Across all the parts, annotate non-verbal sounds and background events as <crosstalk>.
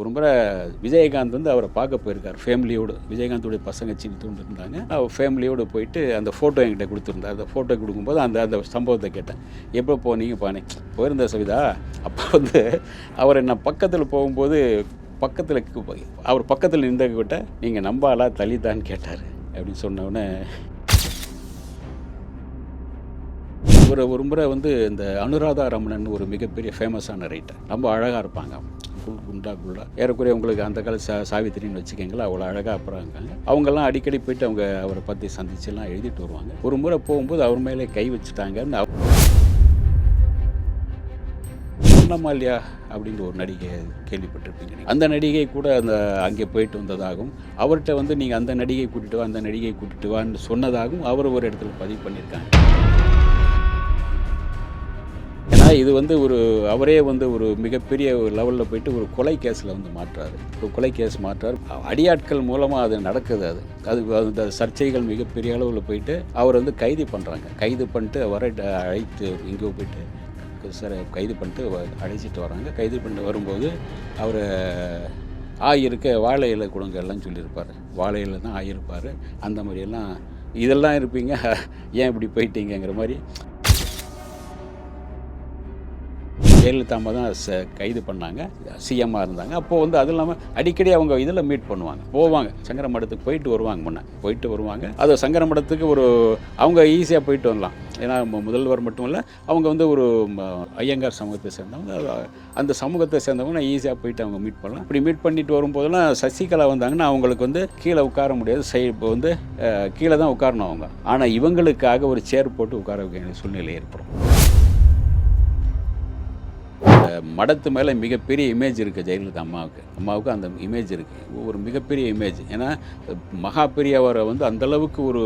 ஒரு முறை விஜயகாந்த் வந்து அவரை பார்க்க போயிருக்கார். ஃபேமிலியோடு. விஜயகாந்தோடைய பசங்க சின்ன தூண்டு இருந்தாங்க அவர் ஃபேமிலியோடு போயிட்டு அந்த ஃபோட்டோ என்கிட்ட கொடுத்துருந்தார் அந்த ஃபோட்டோ கொடுக்கும்போது அந்த அந்த சம்பவத்தை கேட்டேன். எப்போ போனீங்க? பானே. போயிருந்த சவிதா. அப்போ வந்து அவர் என்ன பக்கத்தில் போகும்போது பக்கத்தில் அவர் பக்கத்தில் நின்றக்கிட்ட நீங்கள் நம்பாலா தலிதான்னு கேட்டார். அப்படின்னு சொன்ன ஒரு ஒரு முறை வந்து இந்த அனுராதா ரமணன் ஒரு மிகப்பெரிய ஃபேமஸான ரைட்டர் ரொம்ப அழகாக இருப்பாங்க ஃபுல் குண்டா குண்டா. ஏறக்குறைய உங்களுக்கு அந்த கால சா சாவித்திரின்னு வச்சுக்கோங்களேன் அவ்வளோ அழகாக அப்புறம் இருக்காங்க அவங்கெல்லாம் அடிக்கடி போயிட்டு அவங்க அவரை பற்றி சந்திச்செல்லாம் எழுதிட்டு வருவாங்க. ஒரு முறை போகும்போது அவர் மேலே கை வச்சுட்டாங்கன்னு அவ- அன்னமால்யா அப்படின்னு ஒரு நடிகை கேள்விப்பட்டிருப்பீங்க அந்த நடிகை கூட அந்த அங்கே போயிட்டு வந்ததாகவும் அவர்கிட்ட வந்து நீங்கள் அந்த நடிகை கூட்டிட்டு வா அந்த நடிகை கூட்டிட்டு வான்னு சொன்னதாகவும் அவர் ஒரு இடத்துல பதிவு பண்ணியிருக்காங்க. ஏன்னா இது வந்து ஒரு அவரே வந்து ஒரு மிகப்பெரிய ஒரு லெவலில் போயிட்டு ஒரு கொலை கேஸில் வந்து மாற்றாரு. ஒரு கொலை கேஸ் மாற்றார். அடியாட்கள் மூலமாக அது நடக்குது அது. அது அந்த சர்ச்சைகள் மிகப்பெரிய அளவில் போயிட்டு அவர் வந்து கைது பண்ணுறாங்க கைது பண்ணிட்டு வர அழைத்து இங்கே போயிட்டு சார் கைது பண்ணிட்டு வ- அழைச்சிட்டு வராங்க கைது பண்ணிட்டு வரும்போது அவர் ஆயிருக்க வாழை இலை கொடுங்க எல்லாம் சொல்லியிருப்பார். வாழை இலை தான் ஆயிருப்பார். அந்த மாதிரியெல்லாம் இதெல்லாம் இருப்பீங்க? ஏன் இப்படி போயிட்டீங்கிற மாதிரி ஜெயலலிதா அம்மா தான் ச கைது பண்ணாங்க சிஎம்மாக இருந்தாங்க. அப்போது வந்து அது இல்லாமல் அடிக்கடி அவங்க இதில் மீட் பண்ணுவாங்க. போவாங்க. சங்கர மடத்துக்கு போயிட்டு வருவாங்க முன்னே. போயிட்டு வருவாங்க. அது சங்கர மடத்துக்கு ஒரு அவங்க ஈஸியாக போயிட்டு வரலாம். ஏன்னா முதல்வர் மட்டும் இல்லை அவங்க வந்து ஒரு ம, ஐயங்கார் சமூகத்தை சேர்ந்தவங்க. அந்த சமூகத்தை சேர்ந்தவங்க ஈஸியாக போயிட்டு அவங்க மீட் பண்ணலாம். இப்படி மீட் பண்ணிட்டு வரும்போதெல்லாம் சசிகலா வந்தாங்கன்னா அவங்களுக்கு வந்து கீழே உட்கார முடியாது. சை இப்போ வந்து கீழே தான் உட்காரணும் அவங்க. ஆனால் இவங்களுக்காக ஒரு சேர் போட்டு உட்கார வைக்க சூழ்நிலை ஏற்படும். மடத்து மேலே மிகப்பெரிய இமேஜ் இருக்குது ஜெயலலிதா அம்மாவுக்கு. அம்மாவுக்கு அந்த இமேஜ் இருக்குது ஒரு மிகப்பெரிய இமேஜ் ஏன்னா மகா பெரியவரை வந்து அந்த அளவுக்கு ஒரு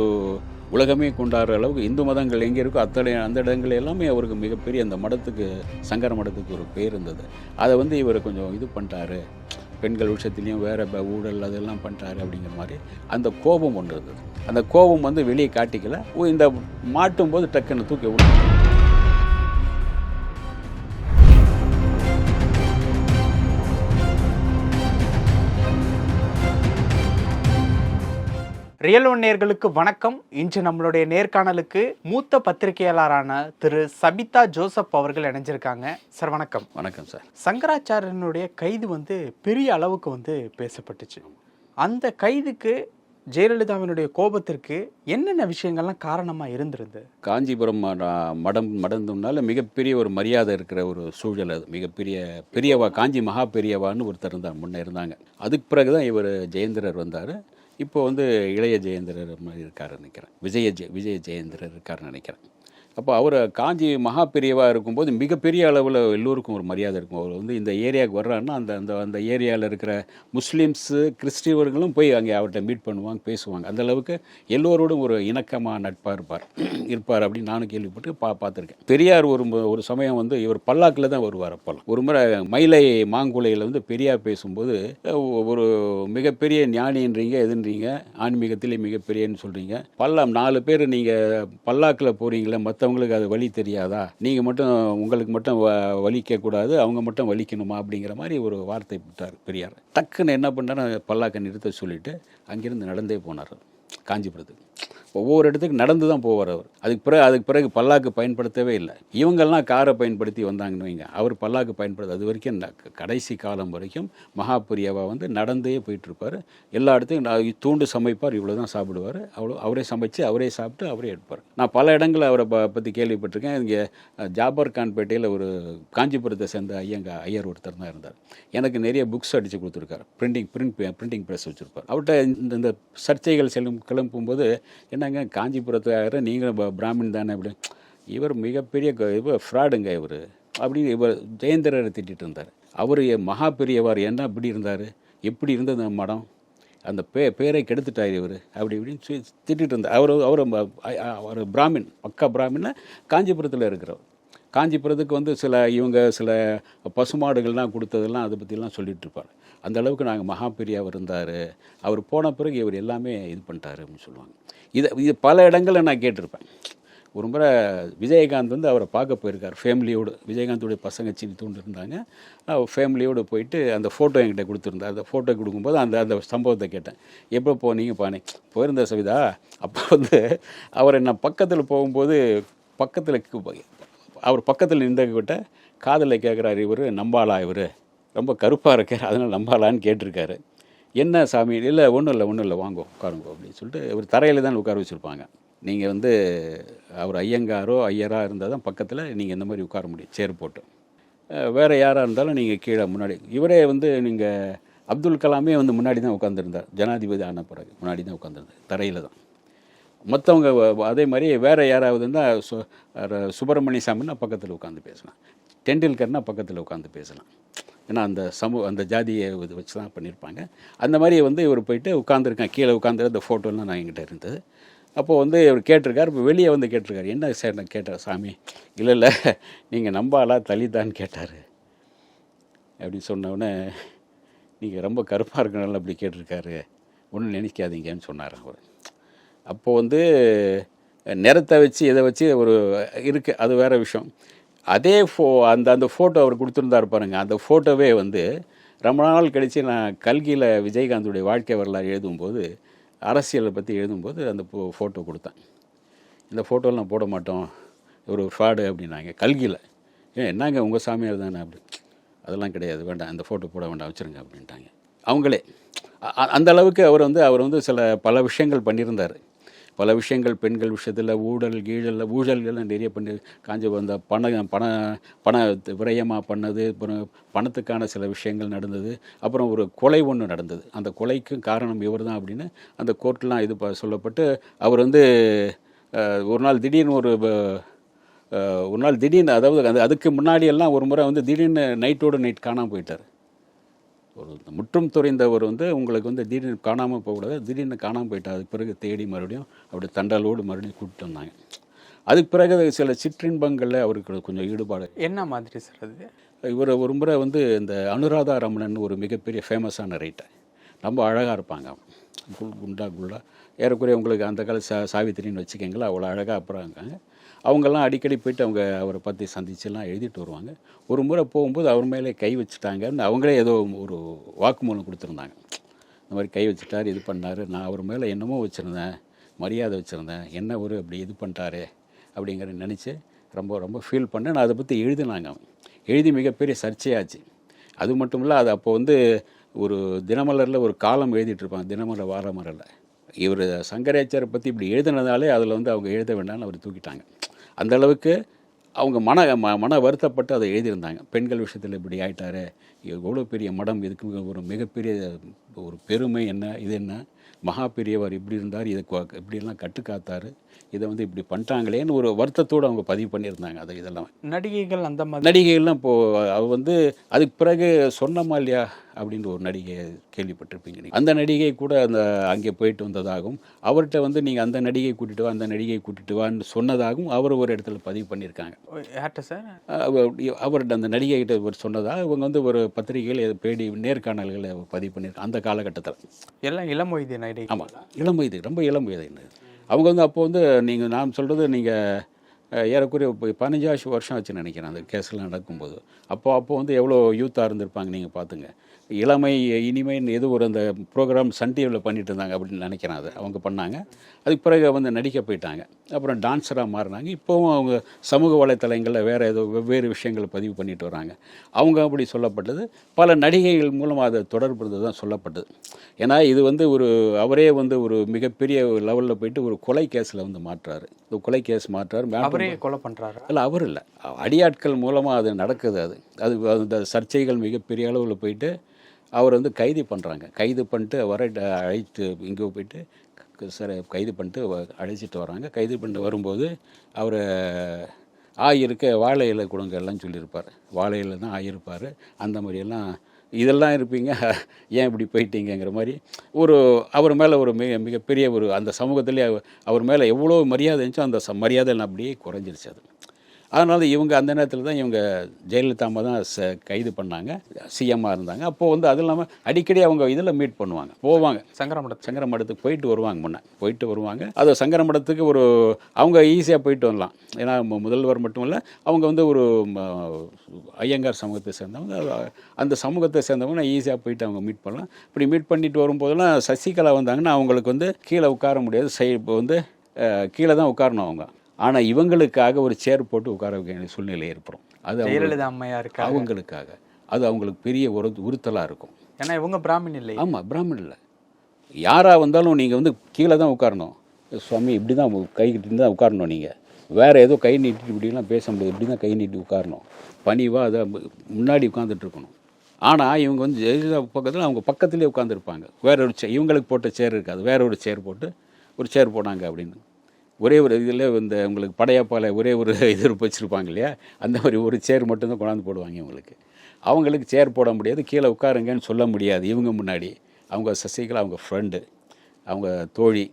உலகமே கொண்டாடுற அளவுக்கு இந்து மதங்கள் எங்கே இருக்கோ அத்தனை அந்த இடங்கள் எல்லாமே அவருக்கு மிகப்பெரிய அந்த மடத்துக்கு சங்கர மடத்துக்கு ஒரு பேர் இருந்தது. அதை வந்து இவர் கொஞ்சம் இது பண்ணிட்டாரு. பெண்கள் விஷயத்துலேயும் வேறு ஊழல் அதெல்லாம் பண்ணுறாரு அப்படிங்கிற மாதிரி அந்த கோபம் ஒன்று இருந்தது. அந்த கோபம் வந்து வெளியே காட்டிக்கல. ஓ, இந்த மாட்டும் போது டக்குன்னு தூக்கி விட்டு ரியல் ஒன் நேர்களுக்கு வணக்கம். இன்று நம்மளுடைய நேர்காணலுக்கு மூத்த பத்திரிகையாளரான திரு சபிதா ஜோசப் அவர்கள் இணைஞ்சிருக்காங்க. சார் வணக்கம். வணக்கம் சார். சங்கராச்சாரியனுடைய கைது வந்து பெரிய அளவுக்கு வந்து பேசப்பட்டுச்சு. அந்த கைதுக்கு ஜெயலலிதாவினுடைய கோபத்திற்கு என்னென்ன விஷயங்கள்லாம் காரணமா இருந்திருந்தது காஞ்சிபுரம் மட- மடம் மடந்தோம்னால மிகப்பெரிய ஒரு மரியாதை இருக்கிற ஒரு சூழல் அது. மிகப்பெரிய பெரியவா காஞ்சி மகா பெரியவான்னு ஒருத்தர் இருந்தார் முன்னே இருந்தாங்க. அதுக்கு பிறகு தான் இவர் ஜெயேந்திரர் வந்தார். இப்போ வந்து இளைய ஜெயேந்திரர் மாதிரி இருக்காருன்னு நினைக்கிறேன். விஜய ஜெ விஜய ஜெயேந்திரர் இருக்காருன்னு நினைக்கிறேன். அப்போ அவர் காஞ்சி மகா பெரியவாக இருக்கும்போது மிகப்பெரிய அளவில் எல்லோருக்கும் ஒரு மரியாதை இருக்கும். அவர் வந்து இந்த ஏரியாவுக்கு வர்றாருன்னா அந்த அந்த அந்த ஏரியாவில் இருக்கிற முஸ்லீம்ஸு கிறிஸ்டியவர்களும் போய் அங்கே அவர்கிட்ட மீட் பண்ணுவாங்க பேசுவாங்க. அந்தளவுக்கு எல்லோரோடும் ஒரு இணக்கமாக நட்பாக இருப்பார். இருப்பார் அப்படின்னு நானும் கேள்விப்பட்டு பா பார்த்துருக்கேன். பெரியார் ஒரு ஒரு சமயம் வந்து இவர் பல்லாக்கில் தான் வருவார் அப்போல்லாம் ஒரு முறை மயிலை மாங்குலையில் வந்து பெரியார் பேசும்போது ஒரு மிகப்பெரிய ஞானின்றீங்க எதுன்றீங்க? ஆன்மீகத்திலே மிகப்பெரியன்னு சொல்கிறீங்க பல்லம் நாலு பேர் நீங்கள் பல்லாக்கில் போகிறீங்களே மற்றவங்களுக்கு அது வழி தெரியாதா? நீங்கள் மட்டும் உங்களுக்கு மட்டும் வ வலிக்கக்கூடாது அவங்க மட்டும் வலிக்கணுமா அப்படிங்கிற மாதிரி ஒரு வார்த்தை விட்டார் பெரியார். டக்குன்னு என்ன பண்ணார்? பல்லாக்க நிறுத்த சொல்லிவிட்டு அங்கிருந்து நடந்தே போனார் காஞ்சிபுரத்துக்கு. ஒவ்வொரு இடத்துக்கு நடந்து தான் போவார் அவர். அதுக்கு பிறகு அதுக்கு பிறகு பல்லாக்கு பயன்படுத்தவே இல்லை. இவங்கெல்லாம் காரை பயன்படுத்தி வந்தாங்கன்னு வைங்க. அவர் பல்லாக்கு பயன்படுத்த அது வரைக்கும் கடைசி காலம் வரைக்கும் மகாபுரியாவா வந்து நடந்தே போயிட்டுருப்பார். எல்லா இடத்துக்கும் நான் தூண்டு சமைப்பார் இவ்வளோ தான் சாப்பிடுவார். அவ்வளோ அவரே சமைச்சு அவரே சாப்பிட்டு அவரே எடுப்பார். நான் பல இடங்களில் அவரை ப பற்றி கேள்விப்பட்டிருக்கேன். இங்கே ஜாபர் கான்பேட்டையில் ஒரு காஞ்சிபுரத்தை சேர்ந்த ஐயங்க ஐயர் ஒருத்தர் தான் இருந்தார். எனக்கு நிறைய புக்ஸ் அடித்து கொடுத்துருக்காரு. பிரிண்டிங் பிரிண்ட் பிரிண்டிங் ப்ரெஸ் வச்சுருப்பார். அவர்கிட்ட இந்த சர்ச்சைகள் செல்லும் கிளம்பும்போது என்னங்க காஞ்சிபுரத்துக்காக நீங்களும் பிராமின் தானே அப்படி இவர் மிகப்பெரிய க- இவர் ஃப்ராடுங்க இவர். அப்படின்னு இவர் ஜெயந்திரரை திட்டிட்டு இருந்தார். அவர் மகா பெரியவர் என்ன இப்படி இருந்தார்? எப்படி இருந்தது அந்த மடம்? அந்த பே பேரை கெடுத்துட்டார் இவர். அப்படி இப்படின்னு திட்டிகிட்டு திட்டிட்டு இருந்தார். அவர் அவர் அவர் பிராமின் பக்கா பிராமின்னா காஞ்சிபுரத்தில் இருக்கிறவர். காஞ்சிபுரத்துக்கு வந்து சில இவங்க சில பசுமாடுகள்லாம் கொடுத்ததெல்லாம் அதை பற்றிலாம் சொல்லிகிட்டு இருப்பார். அந்த அளவுக்கு நாங்கள் மகா பெரியவர் இருந்தார். அவர் போன பிறகு இவர் எல்லாமே இது பண்ணிட்டாரு அப்படின்னு சொல்லுவாங்க. இதை இது பல இடங்களில் நான் கேட்டிருப்பேன். ஒரு முறை விஜயகாந்த் வந்து அவரை பார்க்க போயிருக்கார். ஃபேமிலியோடு விஜயகாந்தோடைய பசங்க சின்ன தூண்டு இருந்தாங்க. ஃபேமிலியோடு போயிட்டு அந்த ஃபோட்டோ என்கிட்ட கொடுத்துருந்தார். அந்த ஃபோட்டோ கொடுக்கும்போது அந்த அந்த சம்பவத்தை கேட்டேன். எப்போ போனீங்க? பானே போயிருந்த சவிதா. அப்போ வந்து அவர் நான் பக்கத்தில் போகும்போது பக்கத்தில் அவர் பக்கத்தில் நின்றக்கிட்ட காதலில் கேட்குறாரு இவர் நம்பாளா இவர்? ரொம்ப கருப்பாக இருக்கார். அதனால் நம்பாளான்னு கேட்டிருக்காரு. என்ன சாமி இல்லை ஒன்றும் இல்லை ஒன்றும் இல்லை வாங்க உட்காருங்க அப்படின்னு சொல்லிட்டு ஒரு தரையில் தான் உட்கார வச்சுருப்பாங்க. நீங்கள் வந்து அவர் ஐயங்காரோ ஐயராக இருந்தால் தான் பக்கத்தில் நீங்கள் இந்த மாதிரி உட்கார முடியும் சேர் போட்டு. வேறு யாராக இருந்தாலும் நீங்கள் கீழே முன்னாடி இவரே வந்து நீங்கள் அப்துல் கலாமே வந்து முன்னாடி தான் உட்காந்துருந்தார் ஜனாதிபதி ஆன பிறகு முன்னாடி தான் உட்காந்துருந்தார் தரையில் தான். மற்றவங்க அதே மாதிரி வேறு யாராவது இருந்தால் சு ர- சுப்பிரமணிய சாமின்னா பக்கத்தில் உட்காந்து பேசலாம். டெண்டுல்கர்னால் பக்கத்தில் உட்காந்து பேசலாம். ஏன்னா அந்த சமூக அந்த ஜாதியை இது வச்சு தான் பண்ணியிருப்பாங்க அந்த மாதிரி வந்து இவர் போயிட்டு உட்காந்துருக்கேன் கீழே உட்காந்துரு அந்த ஃபோட்டோலாம் நான் என்கிட்ட இருந்தது. அப்போது வந்து இவர் கேட்டிருக்கார். இப்போ வெளியே வந்து கேட்டிருக்காரு. என்ன சார்? நான் கேட்டார் சாமி இல்லை இல்லை. நீங்கள் நம்பாலா தலிதான்னு கேட்டார். அப்படி சொன்னோடனே நீங்கள் ரொம்ப கருப்பாக இருக்கனால அப்படி கேட்டிருக்காரு. ஒன்றும் நினைக்காதீங்கன்னு சொன்னார் அவர். அப்போது வந்து நிறத்தை வச்சு இதை வச்சு ஒரு இருக்குது அது வேற விஷயம். அதே ஃபோ அந்த அந்த ஃபோட்டோ அவர் கொடுத்துருந்தாரு பாருங்கள் அந்த ஃபோட்டோவே வந்து ரொம்ப நாள் கழித்து நான் கல்கியில் விஜயகாந்துடைய வாழ்க்கை வரலாறு எழுதும்போது அரசியலை பற்றி எழுதும்போது அந்த ஃபோட்டோ கொடுத்தேன். இந்த ஃபோட்டோலாம் போட மாட்டோம். ஒரு ஃப்ராடு அப்படின்னாங்க. கல்கியில். ஏன் என்னங்க உங்கள் சாமியார் தானே? அப்படி. அதெல்லாம் கிடையாது. வேண்டாம். அந்த ஃபோட்டோ போட வேண்டாம். வச்சுருங்க. அப்படின்ட்டாங்க. அவங்களே. அந்த அளவுக்கு அவர் வந்து அவர் வந்து சில பல விஷயங்கள் பண்ணியிருந்தார். பல விஷயங்கள் பெண்கள் விஷயத்தில் ஊழல் கீழல் ஊழல்கள்லாம் நிறைய பண்ணி காஞ்சி வந்த பண பண பண விரயமாக பண்ணது அப்புறம் பணத்துக்கான சில விஷயங்கள் நடந்தது. அப்புறம் ஒரு கொலை ஒன்று நடந்தது. அந்த கொலைக்கும் காரணம் இவர் தான் அப்படின்னு அந்த கோர்ட்லாம் இது ப- சொல்லப்பட்டு அவர் வந்து ஒரு நாள் திடீர்னு ஒரு ஒரு நாள் திடீர்னு அதாவது அந்த அதுக்கு முன்னாடியெல்லாம் ஒரு முறை வந்து திடீர்னு நைட்டோடு நைட் காணாமல் போயிட்டார். ஒரு முற்றும் துறைந்தவர் வந்து உங்களுக்கு வந்து திடீர்னு காணாமல் போகக்கூடாது. திடீர்னு காணாமல் போயிட்டார் அதுக்கு பிறகு தேடி மறுபடியும் அப்படி தண்டலோடு மறுபடியும் கூப்பிட்டு வந்தாங்க. அதுக்கு பிறகு சில சிற்றின்பங்களில் அவருக்கு கொஞ்சம் ஈடுபாடு. என்ன மாதிரி சார் அது? இவர் ஒரு முறை வந்து இந்த அனுராதா ரமணன் ஒரு மிகப்பெரிய ஃபேமஸான ரைட்டர் ரொம்ப அழகாக இருப்பாங்க. குல் குண்டா குள்ளா ஏறக்குறைய உங்களுக்கு அந்த கால சா சாவித்திரின்னு வச்சுக்கோங்களேன் அவ்வளோ அழகாக அப்புறம் இருக்காங்க. அவங்கெல்லாம் அடிக்கடி போயிட்டு அவங்க அவரை பற்றி சந்திச்செல்லாம் எழுதிட்டு வருவாங்க. ஒரு முறை போகும்போது அவர் மேலே கை வச்சுட்டாங்கன்னு அவங்களே ஏதோ ஒரு வாக்குமூலம் கொடுத்துருந்தாங்க. இந்த மாதிரி கை வச்சுட்டார் இது பண்ணார். நான் அவர் மேலே என்னமோ வச்சுருந்தேன் மரியாதை வச்சுருந்தேன். என்ன ஒரு அப்படி இது பண்ணிட்டாரே அப்படிங்கிற நினச்சி ரொம்ப ரொம்ப ஃபீல் பண்ணேன். நான் அதை பற்றி எழுதினாங்க அவன். எழுதி மிகப்பெரிய சர்ச்சையாச்சு. அது மட்டும் இல்லை அது அப்போ வந்து ஒரு தினமலரில் ஒரு காலம் எழுதிட்டு இருப்பாங்க. தினமலர் வாரமரில் இவர் சங்கராச்சாரை பற்றி இப்படி எழுதினதாலே அதில் வந்து அவங்க எழுத வேண்டாம்னு அவர் தூக்கிட்டாங்க. அந்த அளவுக்கு அவங்க மன ம- மன வருத்தப்பட்டு அதை எழுதியிருந்தாங்க. பெண்கள் விஷயத்தில் இப்படி ஆயிட்டாரு எவ்வளோ பெரிய மடம் இதுக்கு ஒரு மிகப்பெரிய ஒரு பெருமை என்ன இது என்ன? மகா பெரியவர் இப்படி இருந்தார் இதை இப்படியெல்லாம் கற்றுக்காத்தார் இதை வந்து இப்படி பண்ணிட்டாங்களேன்னு ஒரு வருத்தத்தோடு அவங்க பதிவு பண்ணியிருந்தாங்க. அது இதெல்லாம். நடிகைகள் அந்த மாதிரி. நடிகைகள்லாம் இப்போது அவ வந்து அதுக்கு பிறகு சொன்னமா இல்லையா அப்படின்ற ஒரு நடிகை கேள்விப்பட்டிருப்பீங்க நீங்க. அந்த நடிகை கூட அந்த அங்கே போயிட்டு வந்ததாகவும் அவர்கிட்ட வந்து நீங்கள் அந்த நடிகை கூட்டிட்டு வா அந்த நடிகை கூட்டிட்டு வான்னு சொன்னதாகவும் அவர் ஒரு இடத்துல பதிவு பண்ணியிருக்காங்க. யார்கிட்ட சார்? அவர் அவர்கிட்ட அந்த நடிகைகிட்ட ஒரு சொன்னதா இவங்க வந்து ஒரு பத்திரிகையில் பேடி நேர்காணல்களை பதிவு பண்ணியிருக்காங்க அந்த காலகட்டத்தில். எல்லாம் இளம் வயது நடிகை. ஆமாம் இளம் வயது ரொம்ப இளம் வயது அவங்க வந்து அப்போ வந்து நீங்கள் நான் சொல்கிறது நீங்கள் ஏறக்குறைய இப்போ பதினஞ்சாவது வருஷம் வச்சு நினைக்கிறேன் அந்த கேஸ்லாம் நடக்கும்போது. அப்போ அப்போ வந்து எவ்வளோ யூத்தாக இருந்திருப்பாங்க நீங்கள் பார்த்துங்க. இளமை இனிமைன்னு ஏதோ ஒரு அந்த ப்ரோக்ராம் சன் டிவியில் பண்ணிட்டு இருந்தாங்க அப்படின்னு நினைக்கிறேன் அது. அவங்க பண்ணாங்க. அதுக்கு பிறகு வந்து நடிக்க போயிட்டாங்க. அப்புறம் டான்ஸராக மாறினாங்க. இப்போவும் அவங்க சமூக வலைத்தளங்களில் வேறு ஏதோ வெவ்வேறு விஷயங்களை பதிவு பண்ணிட்டு வராங்க. அவங்க அப்படி சொல்லப்பட்டது. பல நடிகைகள் மூலமாக அதை தொடர்பு தான் சொல்லப்பட்டது. ஏன்னா இது வந்து ஒரு அவரே வந்து ஒரு மிகப்பெரிய லெவலில் போயிட்டு ஒரு கொலை கேஸில் வந்து மாற்றுறாரு இந்த கொலை கேஸ் மாற்றுறாரு அவரே கொலை பண்றாரு? இல்லை அவர் இல்லை. அடியாட்கள் மூலமாக அது நடக்குது அது. அது அந்த சர்ச்சைகள் மிகப்பெரிய அளவில் போயிட்டு அவர் வந்து கைது பண்ணுறாங்க கைது பண்ணிட்டு அவரை அழைத்து இங்கே போயிட்டு சரி கைது பண்ணிட்டு அழைச்சிட்டு வராங்க. கைது பண்ணிட்டு வரும்போது அவர் ஆயிருக்க வாழை இலை கொடுங்க எல்லாம் சொல்லியிருப்பார். வாழை இலை தான் ஆயிருப்பார். அந்த மாதிரியெல்லாம் இதெல்லாம் இருப்பீங்க. <laughs> ஏன் இப்படி போயிட்டீங்கிற மாதிரி. ஒரு அவர் மேலே ஒரு மிக மிகப்பெரிய ஒரு அந்த சமூகத்திலே அவர் மேலே எவ்வளோ மரியாதை இருந்துச்சோ அந்த ச- மரியாதை அப்படியே குறைஞ்சிருச்சு அது. அதனால் இவங்க அந்த நேரத்தில் தான் இவங்க ஜெயலலிதா அம்மா தான் ச கைது பண்ணாங்க. சிஎம்மாக இருந்தாங்க. அப்போது வந்து அது இல்லாமல் அடிக்கடி அவங்க இதில் மீட் பண்ணுவாங்க. போவாங்க. சங்கரமடத்து சங்கர மடத்துக்கு போயிட்டு வருவாங்க முன்னே. போயிட்டு வருவாங்க. அது சங்கர மடத்துக்கு ஒரு அவங்க ஈஸியாக போயிட்டு வரலாம். ஏன்னா முதல்வர் மட்டும் இல்லை அவங்க வந்து ஒரு ஐயங்கார் சமூகத்தை சேர்ந்தவங்க. அந்த சமூகத்தை சேர்ந்தவங்க ஈஸியாக போயிட்டு அவங்க மீட் பண்ணலாம். இப்படி மீட் பண்ணிட்டு வரும்போதெல்லாம் சசிகலா வந்தாங்கன்னா அவங்களுக்கு வந்து கீழே உட்கார முடியாது. சை இப்போ வந்து கீழே தான் உட்காரணும் அவங்க. ஆனால் இவங்களுக்காக ஒரு சேர் போட்டு உட்கார வைக்க வேண்டிய சூழ்நிலை ஏற்படும். அது ஜெயலலிதா அம்மையாருக்கா அவங்களுக்காக. அது அவங்களுக்கு பெரிய ஒரு உறுத்தலாக இருக்கும். ஏன்னா இவங்க பிராமின் இல்லை ஆமாம் பிராமணன் இல்லை. யாராக வந்தாலும் நீங்கள் வந்து கீழே தான் உட்காரணும். சுவாமி இப்படி தான் கை கட்டிட்டு தான் உட்காரணும் நீங்கள் வேறு ஏதோ கை நீட்டிட்டு இப்படிலாம் பேச முடியாது. இப்படி தான் கை நீட்டி உட்காரணும். பணிவாக அதை முன்னாடி உட்காந்துட்டு இருக்கணும். ஆனால் இவங்க வந்து ஜெயலலிதா பக்கத்தில் அவங்க பக்கத்துலேயே உட்காந்துருப்பாங்க வேற ஒரு சே இவங்களுக்கு போட்ட சேர் இருக்காது. வேற ஒரு சேர் போட்டு ஒரு சேர் போனாங்க அப்படின்னு. ஒரே ஒரு இதில் இந்த உங்களுக்கு படையப்பால ஒரே ஒரு <laughs> இது வச்சுருப்பாங்க இல்லையா? அந்த மாதிரி ஒரு சேர் மட்டும்தான் கொண்டாந்து போடுவாங்க இவங்களுக்கு. அவங்களுக்கு சேர் போட முடியாது கீழே உட்காருங்கன்னு சொல்ல முடியாது. இவங்க முன்னாடி. அவங்க சசிகலா அவங்க ஃப்ரெண்டு அவங்க தோழி.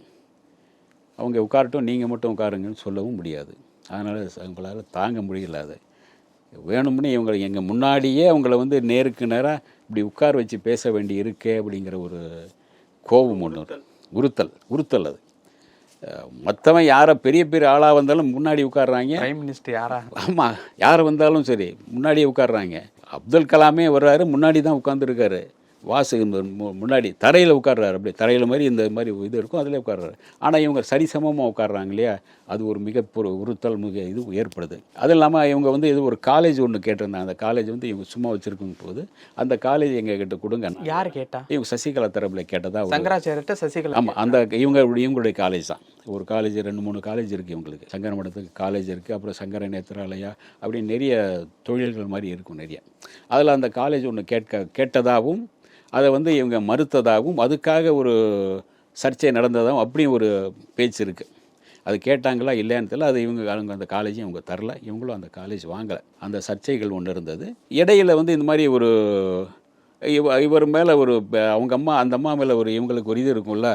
அவங்க உட்காரட்டும் நீங்கள் மட்டும் உட்காருங்கன்னு சொல்லவும் முடியாது. அதனால் அவங்களால தாங்க முடியல அது. வேணும்னு இவங்க எங்கள் முன்னாடியே அவங்கள வந்து நேருக்கு நேராக இப்படி உட்கார வச்சு பேச வேண்டி இருக்கே அப்படிங்கிற ஒரு கோபம் ஒன்று உறுத்தல். உறுத்தல் அது. மற்றவன் யாரை பெரிய பெரிய ஆளாக வந்தாலும் முன்னாடி உட்கார்றாங்க. பிரைம் மினிஸ்டர் யாரா? ஆமாம் யார் வந்தாலும் சரி முன்னாடியே உட்கார்றாங்க. அப்துல் கலாமே வர்றாரு முன்னாடி தான் உட்காந்துருக்காரு வாசு முன்னாடி தரையில் உட்கார்றாரு. அப்படி தரையில் மாதிரி இந்த மாதிரி இது இருக்கும் அதில் உட்கார்றாரு. ஆனால் இவங்க சரிசமமாக உட்கார்றாங்க இல்லையா? அது ஒரு மிக ஒரு உறுத்தல் மிக இது ஏற்படுது. அது இல்லாமல் இவங்க வந்து இது ஒரு காலேஜ் ஒன்று கேட்டிருந்தாங்க. அந்த காலேஜ் வந்து இவங்க சும்மா வச்சுருக்கும் போது அந்த காலேஜ் எங்கள் கிட்ட கொடுங்க. யார் கேட்டா? இவங்க சசிகலா தரப்பில் கேட்டதா சங்கராச்சாரியர்கிட்ட சசிகலா ஆமாம் அந்த இவங்க இவங்களுடைய காலேஜ் தான். ஒரு காலேஜ் ரெண்டு மூணு காலேஜ் இருக்குது இவங்களுக்கு. சங்கர மடத்துக்கு காலேஜ் இருக்குது அப்புறம் சங்கர நேத்திராலயா அப்படி நிறைய தொழில்கள் மாதிரி இருக்கும் நிறைய. அதில் அந்த காலேஜ் ஒன்று கேட்க கேட்டதாகவும் அதை வந்து இவங்க மறுத்ததாகவும் அதுக்காக ஒரு சர்ச்சை நடந்ததாகவும் அப்படி ஒரு பேச்சு இருக்குது அது கேட்டாங்களா இல்லையான்னு தெரியல. அது இவங்க அவங்க அந்த காலேஜும் இவங்க தரல. இவங்களும் அந்த காலேஜ் வாங்கலை. அந்த சர்ச்சைகள் ஒன்று இருந்தது. இடையில வந்து இந்த மாதிரி ஒரு இவ இவர் மேலே ஒரு அவங்க அம்மா அந்த அம்மா மேலே ஒரு இவங்களுக்கு ஒரு இது இருக்கும்ல.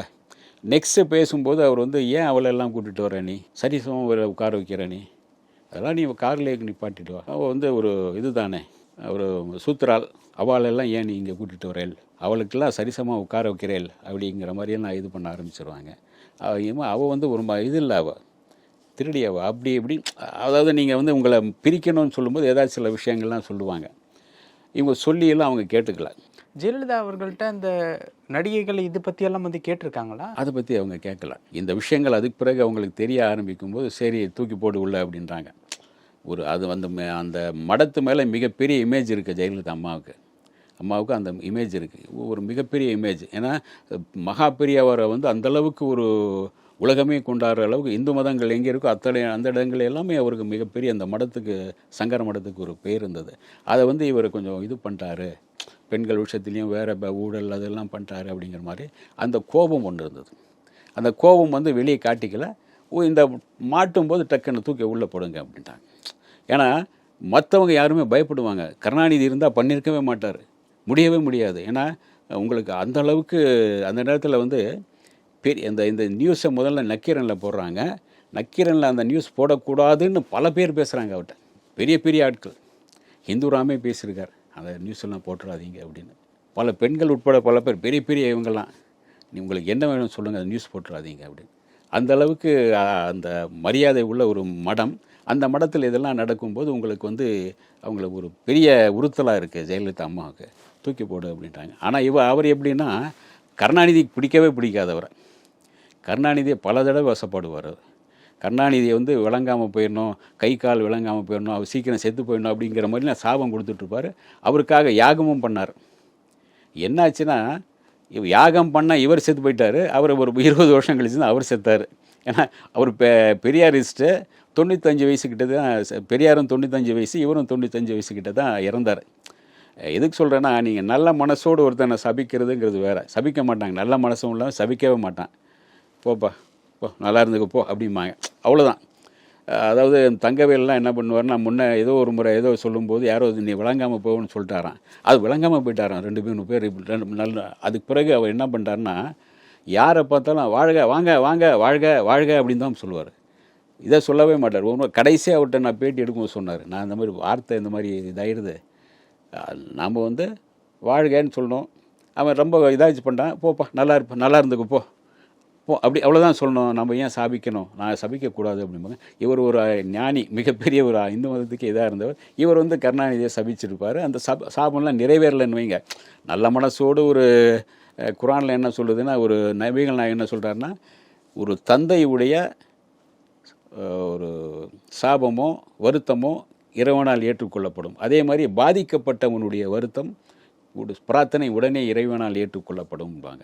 நெக்ஸ்ட்டு பேசும்போது அவர் வந்து ஏன் அவளை எல்லாம் கூட்டிகிட்டு வர நீ? சரிசமம் ஒரு உட்கார வைக்கிற நீ? அதெல்லாம் நீ கார்லேயே நிப்பாட்டிட்டு வா அவள் வந்து ஒரு இது தானே ஒரு சூத்திரால் அவளெல்லாம் ஏன் நீ இங்கே கூட்டிகிட்டு வரேன் அவளுக்கெல்லாம் சரிசமாக உட்கார வைக்கிறேள் அப்படிங்கிற மாதிரியெல்லாம் இது பண்ண ஆரம்பிச்சிருவாங்க. அவள் வந்து ஒரு ம- இது இல்லை அவள் திருடி அவ. அப்படி இப்படி அதாவது நீங்கள் வந்து உங்களை பிரிக்கணும்னு சொல்லும்போது ஏதாச்சும் சில விஷயங்கள்லாம் சொல்லுவாங்க. இவங்க சொல்லியெல்லாம் அவங்க கேட்டுக்கல. ஜெயலலிதா அவர்கள்ட்ட இந்த நடிகைகள் இது பற்றியெல்லாம் வந்து கேட்டிருக்காங்களா? அதை பற்றி அவங்க கேட்கல. இந்த விஷயங்கள் அதுக்கு பிறகு அவங்களுக்கு தெரிய ஆரம்பிக்கும் போது சரி தூக்கி போடு உள்ள அப்படின்றாங்க. ஒரு அது அந்த மே- அந்த மடத்து மேலே மிகப்பெரிய இமேஜ் இருக்குது ஜெயலலிதா அம்மாவுக்கு. அம்மாவுக்கு அந்த இமேஜ் இருக்குது ஒரு மிகப்பெரிய இமேஜ் ஏன்னா மகா பெரியவரை வந்து அந்த அளவுக்கு ஒரு உலகமே கொண்டாடுற அளவுக்கு இந்து மதங்கள் எங்கே இருக்கோ அத்தனை அந்த இடங்கள் எல்லாமே அவருக்கு மிகப்பெரிய அந்த மடத்துக்கு சங்கர மடத்துக்கு ஒரு பேர் இருந்தது. அதை வந்து இவர் கொஞ்சம் இது பண்ணிட்டாரு பெண்கள் விஷயத்துலேயும் வேறு ஊழல் அதெல்லாம் பண்ணிட்டாரு அப்படிங்கிற மாதிரி அந்த கோபம் ஒன்று இருந்தது. அந்த கோபம் வந்து வெளியே காட்டிக்கல. இந்த மாட்டும் போது டக்குன்னு தூக்கி உள்ளே போடுங்க அப்படின்ட்டாங்க. ஏன்னா மற்றவங்க யாருமே பயப்படுவாங்க. கருணாநிதி இருந்தால் பண்ணியிருக்கவே மாட்டார். முடியவே முடியாது. ஏன்னா உங்களுக்கு அந்த அளவுக்கு அந்த நேரத்தில் வந்து பெரிய இந்த இந்த நியூஸை முதல்ல நக்கீரனில் போடுறாங்க. நக்கீரனில் அந்த நியூஸ் போடக்கூடாதுன்னு பல பேர் பேசுகிறாங்க அவர்கிட்ட பெரிய பெரிய ஆட்கள். ஹிந்துராமே பேசியிருக்கார். அந்த நியூஸ் எல்லாம் போட்டுறாதீங்க அப்படின்னு. பல பெண்கள் உட்பட பல பேர் பெரிய பெரிய இவங்கெல்லாம். நீ உங்களுக்கு என்ன வேணும் சொல்லுங்கள் அந்த நியூஸ் போட்டுறாதீங்க அப்படின்னு. அந்த அளவுக்கு அந்த மரியாதை உள்ள ஒரு மடம். அந்த மடத்தில் இதெல்லாம் நடக்கும்போது உங்களுக்கு வந்து அவங்களுக்கு ஒரு பெரிய உறுத்தலாக இருக்குது ஜெயலலிதா அம்மாவுக்கு. தூக்கி போடு அப்படின்ட்டாங்க ஆனால் இவ அவர் எப்படின்னா கருணாநிதிக்கு பிடிக்கவே பிடிக்காதவர் கருணாநிதியை பல தடவை வசப்படுவார் அவர். கருணாநிதியை வந்து விளங்காமல் போயிடணும் கை கால் விளங்காமல் போயிடணும் அவர் சீக்கிரம் செத்து போயிடணும் அப்படிங்கிற மாதிரிலாம் சாபம் கொடுத்துட்ருப்பார். அவருக்காக யாகமும் பண்ணார். என்னாச்சுன்னா இவ் யாகம் பண்ணால் இவர் செத்து போயிட்டார் அவர் ஒரு இருபது வருஷம் கழிச்சு அவர் செத்தார். ஏன்னா அவர் பெ பெரியாரிஸ்ட்டு தொண்ணூத்தஞ்சு வயசுக்கிட்ட தான் பெரியாரும் தொண்ணூத்தஞ்சு வயசு இவரும் தொண்ணூத்தஞ்சு வயசுக்கிட்ட தான் இறந்தார். எதுக்கு சொல்கிறேன்னா நீங்கள் நல்ல மனசோடு ஒருத்தனை சபிக்கிறதுங்கிறது வேற. சபிக்க மாட்டாங்க. நல்ல மனசும் இல்லாமல் சபிக்கவே மாட்டான். போப்பா போ நல்லா இருந்துக்கு போ அப்படிம்பாங்க. அவ்வளோதான் அதாவது தங்கவேல்லாம் என்ன பண்ணுவார்னா முன்னே ஏதோ ஒரு முறை ஏதோ சொல்லும்போது யாரோ நீ விளங்காமல் போகணும்னு சொல்லிட்டாரான் அது விளங்காமல் போயிட்டாராம் ரெண்டு மூணு பேர் இப்படி ரெண்டு நல்ல அதுக்கு பிறகு அவர் என்ன பண்ணிட்டாருன்னா யாரை பார்த்தாலும் வாழ்க வாங்க வாங்க வாழ்க வாழ்க அப்படின்னு தான் சொல்லுவார். இதை சொல்லவே மாட்டார். ஒரு கடைசியாக அவர்கிட்ட நான் பேட்டி எடுக்கும்போது சொன்னார். நான் இந்த மாதிரி வார்த்தை இந்த மாதிரி இதாயிருது. நாம் வந்து வாழ்கன்னு சொல்லணும். அவன் ரொம்ப இதாச்சு பண்ணிட்டான் போப்பா நல்லா இருப்பான் நல்லா இருந்துக்கு போ. போ அப்படி அவ்வளோதான் சொல்லணும். நம்ம ஏன் சாபிக்கணும்? நான் சபிக்கக்கூடாது அப்படிம்பாங்க. இவர் ஒரு ஞானி மிகப்பெரிய ஒரு இந்து மதத்துக்கு இதாக இருந்தவர். இவர் வந்து கருணாநிதியை சபிச்சிருப்பார். அந்த சப் சாபம்லாம் நிறைவேறலைன்னு வைங்க. நல்ல மனசோடு ஒரு குரானில் என்ன சொல்லுதுன்னா ஒரு நபிகள் நான் என்ன சொல்கிறாருன்னா ஒரு தந்தையுடைய ஒரு சாபமோ வருத்தமோ இறைவனால் ஏற்றுக்கொள்ளப்படும். அதே மாதிரி பாதிக்கப்பட்டவனுடைய வருத்தம் ஒரு பிரார்த்தனை உடனே இறைவனால் ஏற்றுக்கொள்ளப்படும்பாங்க.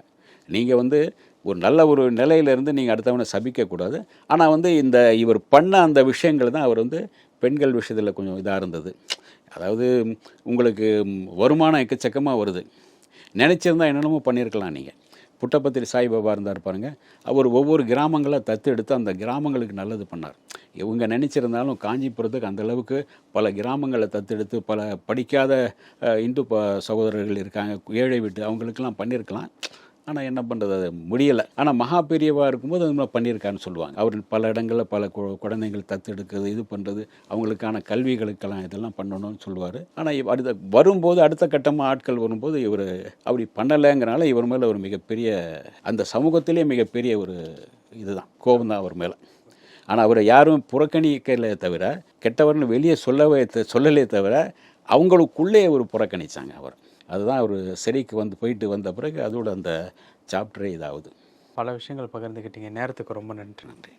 நீங்கள் வந்து ஒரு நல்ல ஒரு நிலையிலேருந்து நீங்கள் அடுத்தவனை சபிக்கக்கூடாது. ஆனால் வந்து இந்த இவர் பண்ண அந்த விஷயங்கள் தான் அவர் வந்து பெண்கள் விஷயத்தில் கொஞ்சம் இதாக இருந்தது. அதாவது உங்களுக்கு வருமானம் எக்கச்சக்கமாக வருது. நினச்சிருந்தா என்னென்னமோ பண்ணியிருக்கலாம் நீங்கள் புட்டபத்திரி சாய்பாபா இருந்தார் பாருங்கள் அவர் ஒவ்வொரு கிராமங்களை தத்து எடுத்து அந்த கிராமங்களுக்கு நல்லது பண்ணார். இவங்க நினச்சிருந்தாலும் காஞ்சிபுரத்துக்கு அந்த அளவுக்கு பல கிராமங்களை தத்தெடுத்து பல படிக்காத இந்து ப சகோதரர்கள் இருக்காங்க. ஏழை வீட்டு அவங்களுக்கெல்லாம் பண்ணியிருக்கலாம் ஆனால் என்ன பண்ணுறது அது முடியலை. ஆனால் மகா பெரியவாக இருக்கும்போது அது மாதிரி பண்ணியிருக்கான்னு சொல்லுவாங்க. அவர் பல இடங்களில் பல கு- குழந்தைகள் தத்தெடுக்கிறது இது பண்ணுறது அவங்களுக்கான கல்விகளுக்கெல்லாம் இதெல்லாம் பண்ணணும்னு சொல்லுவார். ஆனால் அடுத்த வரும்போது அடுத்த கட்டமாக ஆட்கள் வரும்போது இவர் அப்படி பண்ணலைங்கிறனால இவர் மேலே ஒரு மிகப்பெரிய அந்த சமூகத்திலே மிகப்பெரிய ஒரு இதுதான். கோபம் தான் அவர் மேலே. ஆனால் அவரை யாரும் புறக்கணிக்கல தவிர கெட்டவர்னு வெளியே சொல்லவே த- சொல்லலே தவிர அவங்களுக்குள்ளே ஒரு புறக்கணிச்சாங்க அவர். அதுதான் அவர் சிறைக்கு வந்து போயிட்டு வந்த பிறகு அதோட அந்த சாப்டரே இதாகுது பல விஷயங்கள் பகிர்ந்துக்கிட்டீங்க நேரத்துக்கு ரொம்ப நன்றி. நன்றி.